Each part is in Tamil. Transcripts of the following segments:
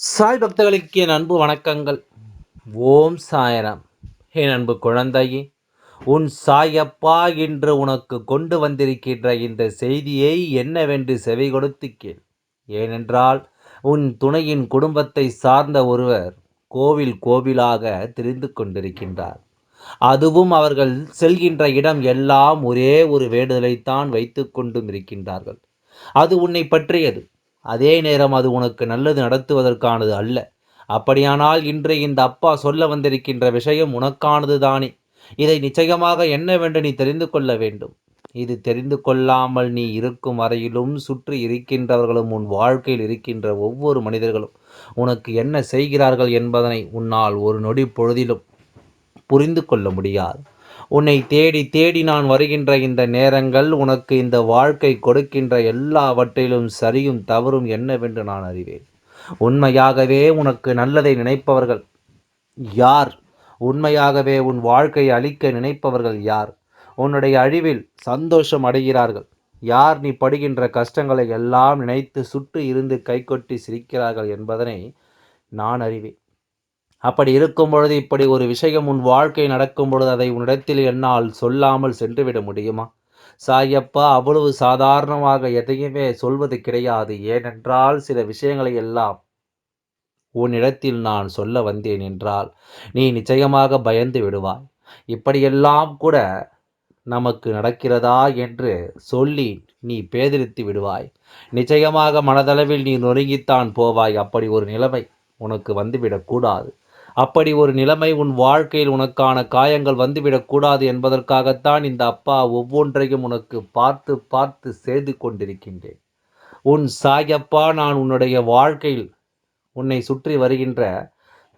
சாய் பக்தர்களுக்கு என் அன்பு வணக்கங்கள். ஓம் சாயராம். என் அன்பு குழந்தையே உன் சாயப்பா இன்று உனக்கு கொண்டு வந்திருக்கின்ற இந்த செய்தியை என்னவென்று செவி கொடுத்து கேள். ஏனென்றால் உன் துணையின் குடும்பத்தை சார்ந்த ஒருவர் கோவில் கோவிலாக திரிந்து கொண்டிருக்கின்றார். அதுவும் அவர்கள் செல்கின்ற இடம் எல்லாம் ஒரே ஒரு வேண்டுதலைத்தான் வைத்து கொண்டும் இருக்கின்றார்கள். அது உன்னை பற்றியது. அதே நேரம் அது உனக்கு நல்லது நடத்துவதற்கானது அல்ல. அப்படியானால் இன்று இந்த அப்பா சொல்ல வந்திருக்கின்ற விஷயம் உனக்கானது தானே. இதை நிச்சயமாக என்னவென்று நீ தெரிந்து கொள்ள வேண்டும். இது தெரிந்து கொள்ளாமல் நீ இருக்கும் வரையிலும் சுற்றி இருக்கின்றவர்களும் உன் வாழ்க்கையில் இருக்கின்ற ஒவ்வொரு மனிதர்களும் உனக்கு என்ன செய்கிறார்கள் என்பதனை உன்னால் ஒரு நொடி பொழுதிலும் புரிந்து கொள்ள முடியாது. உன்னை தேடி தேடி நான் வருகின்ற இந்த நேரங்கள் உனக்கு இந்த வாழ்க்கை கொடுக்கின்ற எல்லாவற்றிலும் சரியும் தவறும் என்னவென்று நான் அறிவேன். உண்மையாகவே உனக்கு நல்லதை நினைப்பவர்கள் யார்? உண்மையாகவே உன் வாழ்க்கையை அழிக்க நினைப்பவர்கள் யார்? உன்னுடைய அழிவில் சந்தோஷம் அடைகிறார்கள். யார் நீ படுகின்ற கஷ்டங்களை எல்லாம் நினைத்து சுட்டு இருந்து கைகொட்டி சிரிக்கிறார்கள் என்பதனை நான் அறிவேன். அப்படி இருக்கும் பொழுது இப்படி ஒரு விஷயம் உன் வாழ்க்கை நடக்கும் பொழுது அதை உன்னிடத்தில் என்னால் சொல்லாமல் சென்றுவிட முடியுமா? சாயப்பா அவ்வளவு சாதாரணமாக எதையுமே சொல்வது கிடையாது. ஏனென்றால் சில விஷயங்களை எல்லாம் உன்னிடத்தில் நான் சொல்ல வந்தேன் என்றால் நீ நிச்சயமாக பயந்து விடுவாய். இப்படியெல்லாம் கூட நமக்கு நடக்கிறதா என்று சொல்லி நீ பேதரித்து விடுவாய். நிச்சயமாக மனதளவில் நீ நொறுங்கித்தான் போவாய். அப்படி ஒரு நிலைமை உனக்கு வந்துவிடக்கூடாது அப்படி ஒரு நிலைமை உன் வாழ்க்கையில் உனக்கான காயங்கள் வந்துவிடக்கூடாது என்பதற்காகத்தான் இந்த அப்பா ஒவ்வொன்றையும் உனக்கு பார்த்து பார்த்து செய்து கொண்டிருக்கின்றேன். உன் சாயப்பா நான் உன்னுடைய வாழ்க்கையில் உன்னை சுற்றி வருகின்ற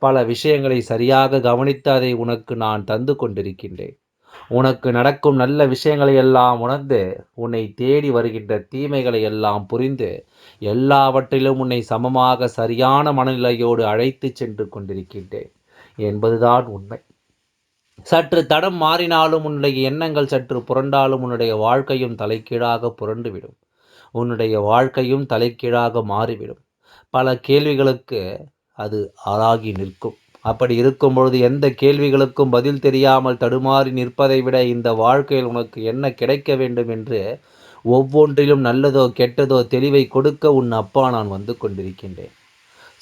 பல விஷயங்களை சரியாக கவனித்து அதை உனக்கு நான் தந்து கொண்டிருக்கின்றேன். உனக்கு நடக்கும் நல்ல விஷயங்களை எல்லாம் உணர்ந்து உன்னை தேடி வருகின்ற தீமைகளை எல்லாம் புரிந்து எல்லாவற்றிலும் உன்னை சமமாக சரியான மனநிலையோடு அழைத்து சென்று கொண்டிருக்கின்றேன் என்பதுதான் உண்மை. சற்று தடம் மாறினாலும் உன்னுடைய எண்ணங்கள் சற்று புரண்டாலும் உன்னுடைய வாழ்க்கையும் தலைக்கீழாக புரண்டுவிடும். உன்னுடைய வாழ்க்கையும் தலைக்கீழாக மாறிவிடும். பல கேள்விகளுக்கு அது ஆளாகி நிற்கும். அப்படி இருக்கும் பொழுது எந்த கேள்விகளுக்கும் பதில் தெரியாமல் தடுமாறி நிற்பதை விட இந்த வாழ்க்கையில் உனக்கு என்ன கிடைக்க வேண்டும் என்று ஒவ்வொன்றிலும் நல்லதோ கெட்டதோ தெளிவை கொடுக்க உன் அப்பா நான் வந்து கொண்டிருக்கின்றேன்.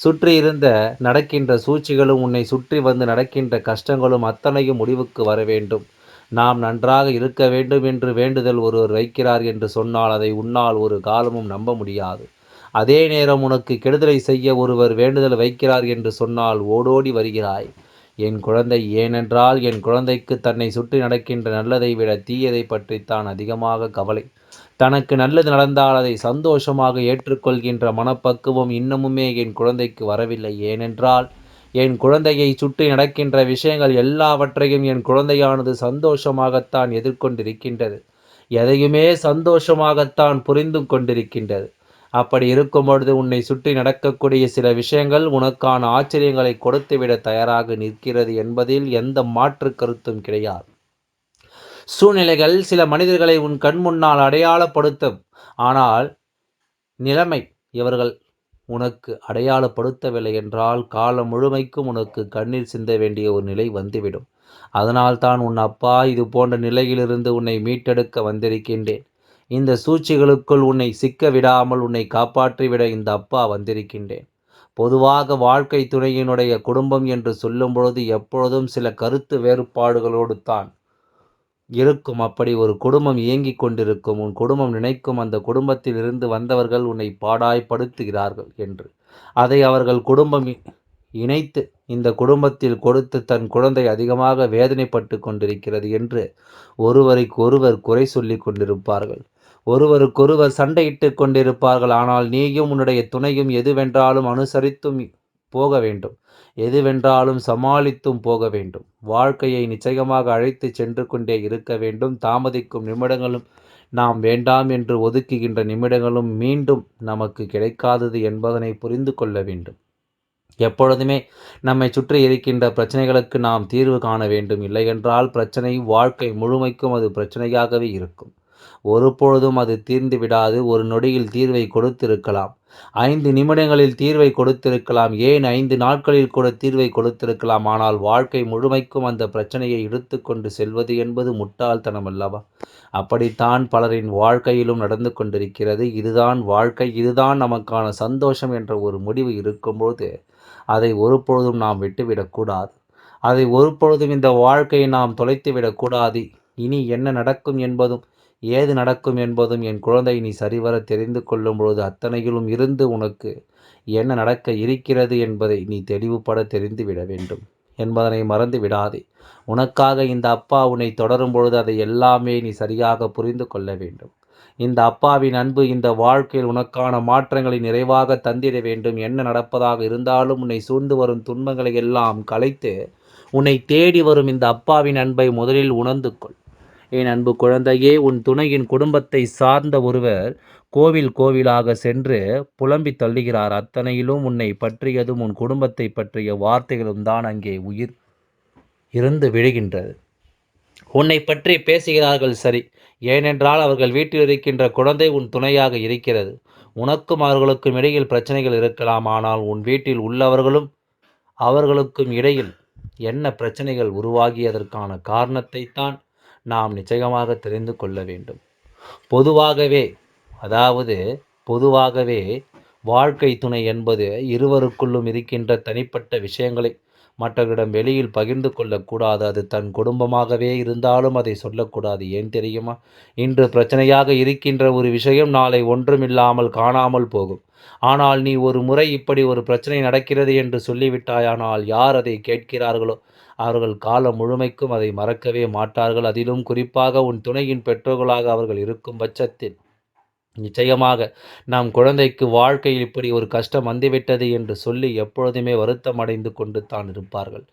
சுற்றி இருந்த நடக்கின்ற சூழ்ச்சிகளும் உன்னை சுற்றி வந்து நடக்கின்ற கஷ்டங்களும் அத்தனையும் முடிவுக்கு வர வேண்டும். நாம் நன்றாக இருக்க வேண்டும் என்று வேண்டுதல் ஒருவர் வைக்கிறார் என்று சொன்னால் அதை உன்னால் ஒரு காலமும் நம்ப முடியாது. அதே நேரம் உனக்கு கெடுதலை செய்ய ஒருவர் வேண்டுதல் வைக்கிறார் என்று சொன்னால் ஓடோடி வருகிறாய். என் குழந்தை ஏனென்றால் என் குழந்தைக்கு தன்னை சுற்றி நடக்கின்ற நல்லதை விட தீயதை பற்றித்தான் அதிகமாக கவலை. தனக்கு நல்லது நடந்தால் அதை சந்தோஷமாக ஏற்றுக்கொள்கின்ற மனப்பக்குவம் இன்னமுமே என் குழந்தைக்கு வரவில்லை. ஏனென்றால் என் குழந்தையை சுற்றி நடக்கின்ற விஷயங்கள் எல்லாவற்றையும் என் குழந்தையானது சந்தோஷமாகத்தான் எதிர்கொண்டிருக்கின்றது. எதையுமே சந்தோஷமாகத்தான் புரிந்து கொண்டிருக்கின்றது அப்படி இருக்கும் பொழுது உன்னை சுற்றி நடக்கக்கூடிய சில விஷயங்கள் உனக்கான ஆச்சரியங்களை கொடுத்துவிட தயாராக நிற்கிறது என்பதில் எந்த மாற்று கருத்தும் கிடையாது. சூழ்நிலைகள் சில மனிதர்களை உன் கண் முன்னால் அடையாளப்படுத்தும். ஆனால் நிலைமை இவர்கள் உனக்கு அடையாளப்படுத்தவில்லை என்றால் காலம் முழுமைக்கும் உனக்கு கண்ணீர் சிந்த வேண்டிய ஒரு நிலை வந்துவிடும். அதனால்தான் உன் அப்பா இது போன்ற நிலையிலிருந்து உன்னை மீட்டெடுக்க வந்திருக்கின்றேன். இந்த சூழ்ச்சிகளுக்குள் உன்னை சிக்க விடாமல் உன்னை காப்பாற்றிவிட இந்த அப்பா வந்திருக்கின்றேன். பொதுவாக வாழ்க்கை துணையினுடைய குடும்பம் என்று சொல்லும் பொழுது எப்பொழுதும் சில கருத்து வேறுபாடுகளோடு தான் இருக்கும். அப்படி ஒரு குடும்பம் இயங்கிக் கொண்டிருக்கும். உன் குடும்பம் நினைக்கும் அந்த குடும்பத்தில் இருந்து வந்தவர்கள் உன்னை பாடாய்ப்படுத்துகிறார்கள் என்று. அதை அவர்கள் குடும்பம் இணைத்து இந்த குடும்பத்தில் கொடுத்து தன் குழந்தை அதிகமாக வேதனைப்பட்டு கொண்டிருக்கிறது என்று ஒருவருக்கு ஒருவர் குறை சொல்லி கொண்டிருப்பார்கள். ஒருவருக்கொருவர் சண்டையிட்டு கொண்டிருப்பார்கள். ஆனால் நீயும் உன்னுடைய துணையும் எதுவென்றாலும் அனுசரித்தும் போக வேண்டும். எதுவென்றாலும் சமாளித்தும் போக வேண்டும். வாழ்க்கையை நிச்சயமாக அழைத்து சென்று கொண்டே இருக்க வேண்டும். தாமதிக்கும் நிமிடங்களும் நாம் வேண்டாம் என்று ஒதுக்குகின்ற நிமிடங்களும் மீண்டும் நமக்கு கிடைக்காதது என்பதனை புரிந்து கொள்ள வேண்டும். எப்பொழுதுமே நம்மை சுற்றி இருக்கின்ற பிரச்சனைகளுக்கு நாம் தீர்வு காண வேண்டும். இல்லையென்றால் பிரச்சனை வாழ்க்கை முழுமைக்கும் அது பிரச்சனையாகவே இருக்கும். ஒருபொழுதும் அது தீர்ந்து விடாது ஒரு நொடியில் தீர்வை கொடுத்திருக்கலாம். ஐந்து நிமிடங்களில் தீர்வை கொடுத்திருக்கலாம் ஏன் ஐந்து நாட்களில் கூட தீர்வை கொடுத்திருக்கலாம்? ஆனால் வாழ்க்கை முழுமைக்கும் அந்த பிரச்சனையை இழுத்து கொண்டு செல்வது என்பது முட்டாள்தனம் அல்லவா அப்படித்தான் பலரின் வாழ்க்கையிலும் நடந்து கொண்டிருக்கிறது. இதுதான் வாழ்க்கை இதுதான் நமக்கான சந்தோஷம் என்ற ஒரு முடிவு இருக்கும்போது அதை ஒருபொழுதும் நாம் விட்டுவிடக்கூடாது அதை ஒருபொழுதும் இந்த வாழ்க்கையை நாம் தொலைத்து விடக்கூடாது இனி என்ன நடக்கும் என்பதும் ஏது நடக்கும் என்பதும் என் குழந்தை நீ சரிவர தெரிந்து கொள்ளும் பொழுது அத்தனையிலும் இருந்து உனக்கு என்ன நடக்க இருக்கிறது என்பதை நீ தெளிவுபட தெரிந்துவிட வேண்டும். என்பதனை மறந்து விடாதே. உனக்காக இந்த அப்பா உன்னை தொடரும் பொழுது அதை எல்லாமே நீ சரியாக புரிந்து கொள்ள வேண்டும். இந்த அப்பாவின் அன்பு இந்த வாழ்க்கையில் உனக்கான மாற்றங்களை நிறைவாக தந்திட வேண்டும். என்ன நடப்பதாக இருந்தாலும் உன்னை சூழ்ந்து வரும் துன்பங்களை எல்லாம் கலைத்து உன்னை தேடி வரும் இந்த அப்பாவின் அன்பை முதலில் உணர்ந்து கொள். என் அன்பு குழந்தையே உன் துணையின் குடும்பத்தை சார்ந்த ஒருவர் கோவில் கோவிலாக சென்று புலம்பி தள்ளுகிறார். அத்தனையிலும் உன்னை பற்றியதும் உன் குடும்பத்தை பற்றிய வார்த்தைகளும் தான் அங்கே உயிர் இருந்து விழுகின்றது. உன்னை பற்றி பேசுகிறார்கள் சரி. ஏனென்றால் அவர்கள் வீட்டில் இருக்கின்ற குழந்தை உன் துணையாக இருக்கிறது. உனக்கும் அவர்களுக்கும் இடையில் பிரச்சனைகள் இருக்கலாம். ஆனால் உன் வீட்டில் உள்ளவர்களும் அவர்களுக்கும் இடையில் என்ன பிரச்சனைகள் உருவாகியதற்கான காரணத்தை தான் நாம் நிச்சயமாக தெரிந்து கொள்ள வேண்டும். பொதுவாகவே அதாவது பொதுவாகவே வாழ்க்கை துணை என்பது இருவருக்குள்ளும் இருக்கின்ற தனிப்பட்ட விஷயங்களை மற்றவர்களிடம் வெளியில் பகிர்ந்து கொள்ளக்கூடாது. அது தன் குடும்பமாகவே இருந்தாலும் அதை சொல்லக்கூடாது. ஏன் தெரியுமா? இன்று பிரச்சனையாக இருக்கின்ற ஒரு விஷயம் நாளை ஒன்றுமில்லாமல் காணாமல் போகும். ஆனால் நீ ஒரு முறை இப்படி ஒரு பிரச்சனை நடக்கிறது என்று சொல்லிவிட்டாயானால் யார் அதை கேட்கிறார்களோ? அவர்கள் காலம் முழுமைக்கும் அதை மறக்கவே மாட்டார்கள். அதிலும் குறிப்பாக உன் துணையின் பெற்றோர்களாக அவர்கள் இருக்கும் பட்சத்தில் நிச்சயமாக நம் குழந்தைக்கு வாழ்க்கையில் இப்படி ஒரு கஷ்டம் வந்துவிட்டது என்று சொல்லி எப்பொழுதுமே வருத்தம் அடைந்து கொண்டு தான் இருப்பார்கள்.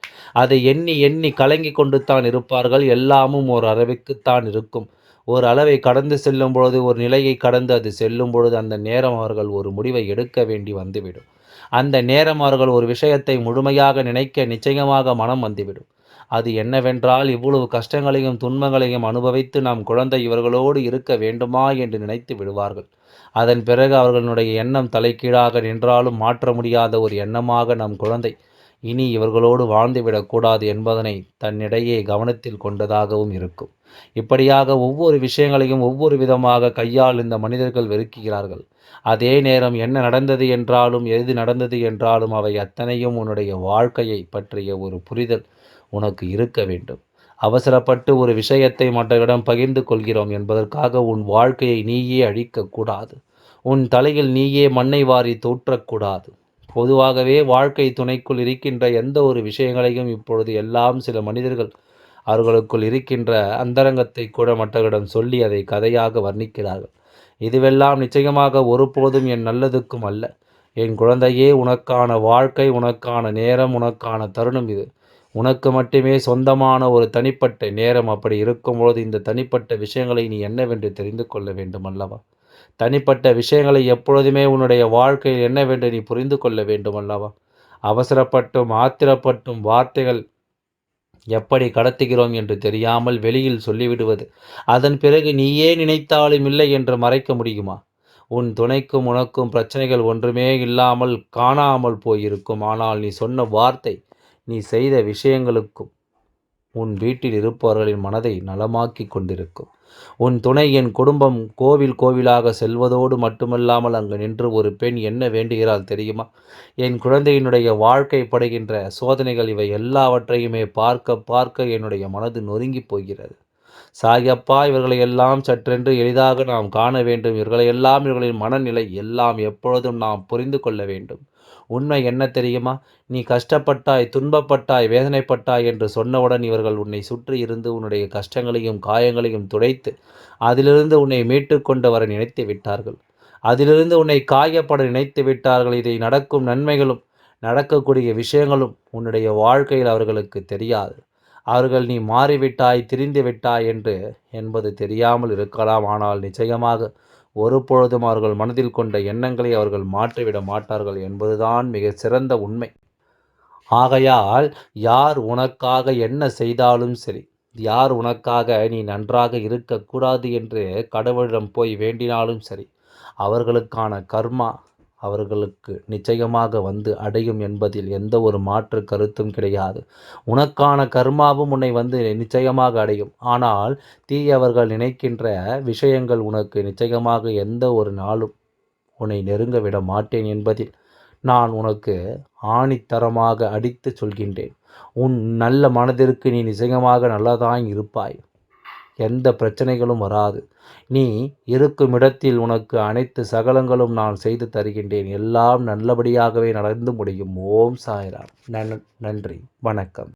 அதை எண்ணி எண்ணி கலங்கி கொண்டு தான் இருப்பார்கள். எல்லாமும் ஒரு அளவுக்குத்தான் இருக்கும். ஒரு அளவை கடந்து செல்லும் பொழுது ஒரு நிலையை கடந்து அது செல்லும் பொழுது அந்த நேரம் அவர்கள் ஒரு முடிவை எடுக்க வேண்டி வந்துவிடும். அந்த நேரம் அவர்கள் ஒரு விஷயத்தை முழுமையாக நினைக்க நிச்சயமாக மனம் வந்துவிடும். அது என்னவென்றால் இவ்வளவு கஷ்டங்களையும் துன்பங்களையும் அனுபவித்து நாம் குழந்தை இவர்களோடு இருக்க வேண்டுமா என்று நினைத்து விடுவார்கள். அதன் பிறகு அவர்களுடைய எண்ணம் தலைக்கீழாக நின்றாலும் மாற்ற முடியாத ஒரு எண்ணமாக நம் குழந்தை இனி இவர்களோடு வாழ்ந்துவிடக்கூடாது என்பதனை தன்னிடையே கவனத்தில் கொண்டதாகவும் இருக்கும். இப்படியாக ஒவ்வொரு விஷயங்களையும் ஒவ்வொரு விதமாக கையால் இந்த மனிதர்கள் வெறுக்கிறார்கள். அதே நேரம் என்ன நடந்தது என்றாலும் எது நடந்தது என்றாலும் அவை அத்தனையும் உன்னுடைய வாழ்க்கையை பற்றிய ஒரு புரிதல் உனக்கு இருக்க வேண்டும். அவசரப்பட்டு ஒரு விஷயத்தை மற்றவரிடம் பகிர்ந்து கொள்கிறோம் என்பதற்காக உன் வாழ்க்கையை நீயே அழிக்கக்கூடாது உன் தலையில் நீயே மண்ணை வாரி தோற்றக்கூடாது. பொதுவாகவே வாழ்க்கை துணைக்குள் இருக்கின்ற எந்த ஒரு விஷயங்களையும் இப்பொழுது எல்லாம் சில மனிதர்கள் அவர்களுக்குள் இருக்கின்ற அந்தரங்கத்தை கூட மற்றவரிடம் சொல்லி அதை கதையாக வர்ணிக்கிறார்கள். இதுவெல்லாம் நிச்சயமாக ஒருபோதும் என் நல்லதுக்கும் அல்ல. என் குழந்தையே உனக்கான வாழ்க்கை உனக்கான நேரம் உனக்கான தருணம் இது. உனக்கு மட்டுமே சொந்தமான ஒரு தனிப்பட்ட நேரம் அப்படி இருக்கும்போது இந்த தனிப்பட்ட விஷயங்களை நீ என்னவென்று தெரிந்து கொள்ள வேண்டும் அல்லவா? தனிப்பட்ட விஷயங்களை எப்பொழுதுமே உன்னுடைய வாழ்க்கையில் என்னவென்று நீ புரிந்து கொள்ள வேண்டும் அல்லவா? அவசரப்பட்டும் ஆத்திரப்பட்டும் வார்த்தைகள் எப்படி கடத்துகிறோம் என்று தெரியாமல் வெளியில் சொல்லிவிடுவது. அதன் பிறகு நீயே நினைத்தாலும் இல்லை என்று மறைக்க முடியுமா? உன் துணைக்கும் உனக்கும் பிரச்சனைகள் ஒன்றுமே இல்லாமல் காணாமல் போயிருக்கும். ஆனால் நீ சொன்ன வார்த்தை நீ செய்த விஷயங்களுக்கும் உன் வீட்டில் இருப்பவர்களின் மனதை நலமாக்கி கொண்டிருக்கும். உன் துணை என் குடும்பம் கோவில் கோவிலாக செல்வதோடு மட்டுமல்லாமல் அங்கு நின்று ஒரு பெண் என்ன வேண்டுகிறாள் தெரியுமா? என் குழந்தையினுடைய வாழ்க்கை படுகின்ற சோதனைகள் இவை எல்லாவற்றையுமே பார்க்க பார்க்க என்னுடைய மனது நொறுங்கி போகிறது. சாயப்பா இவர்களை எல்லாம் சற்றென்று எளிதாக நாம் காண வேண்டும். இவர்களையெல்லாம் இவர்களின் மனநிலை எல்லாம் எப்பொழுதும் நாம் புரிந்து கொள்ள வேண்டும். உண்மை என்ன தெரியுமா? நீ கஷ்டப்பட்டாய் துன்பப்பட்டாய் வேதனைப்பட்டாய் என்று சொன்னவுடன் இவர்கள் உன்னை சுற்றி இருந்து உன்னுடைய கஷ்டங்களையும் காயங்களையும் துடைத்து அதிலிருந்து உன்னை மீட்டு கொண்டு வர நினைத்து விட்டார்கள். அதிலிருந்து உன்னை காயப்பட நினைத்து விட்டார்கள். இதை நடக்கும் நன்மைகளும் நடக்கக்கூடிய விஷயங்களும் உன்னுடைய வாழ்க்கையில் அவர்களுக்கு தெரியாது. அவர்கள் நீ மாறிவிட்டாய் திரிந்து விட்டாய் என்று என்பது தெரியாமல் இருக்கலாம். ஆனால் நிச்சயமாக ஒருபொழுதும் அவர்கள் மனதில் கொண்ட எண்ணங்களை அவர்கள் மாற்றிவிட மாட்டார்கள் என்பதுதான் மிக சிறந்த உண்மை. ஆகையால் யார் உனக்காக என்ன செய்தாலும் சரி யார் உனக்காக நீ நன்றாக இருக்கக்கூடாது என்று கடவுளிடம் போய் வேண்டினாலும் சரி அவர்களுக்கான கர்மா அவர்களுக்கு நிச்சயமாக வந்து அடையும் என்பதில் எந்த ஒரு மாற்று கருத்தும் கிடையாது. உனக்கான கர்மாவும் உன்னை வந்து நிச்சயமாக அடையும். ஆனால் தீயவர்கள் நினைக்கின்ற விஷயங்கள் உனக்கு நிச்சயமாக எந்த ஒரு நாளும் உன்னை நெருங்க விட மாட்டேன் என்பதில் நான் உனக்கு ஆணித்தரமாக அடித்து சொல்கின்றேன். உன் நல்ல மனதிற்கு நீ நிச்சயமாக நல்லதாய் இருப்பாய். எந்த பிரச்சனைகளும் வராது. நீ இருக்கும் இடத்தில் உனக்கு அனைத்து சகலங்களும் நான் செய்து தருகின்றேன். எல்லாம் நல்லபடியாகவே நடந்து முடியும். ஓம் சாய்ராம். நன்றி. வணக்கம்.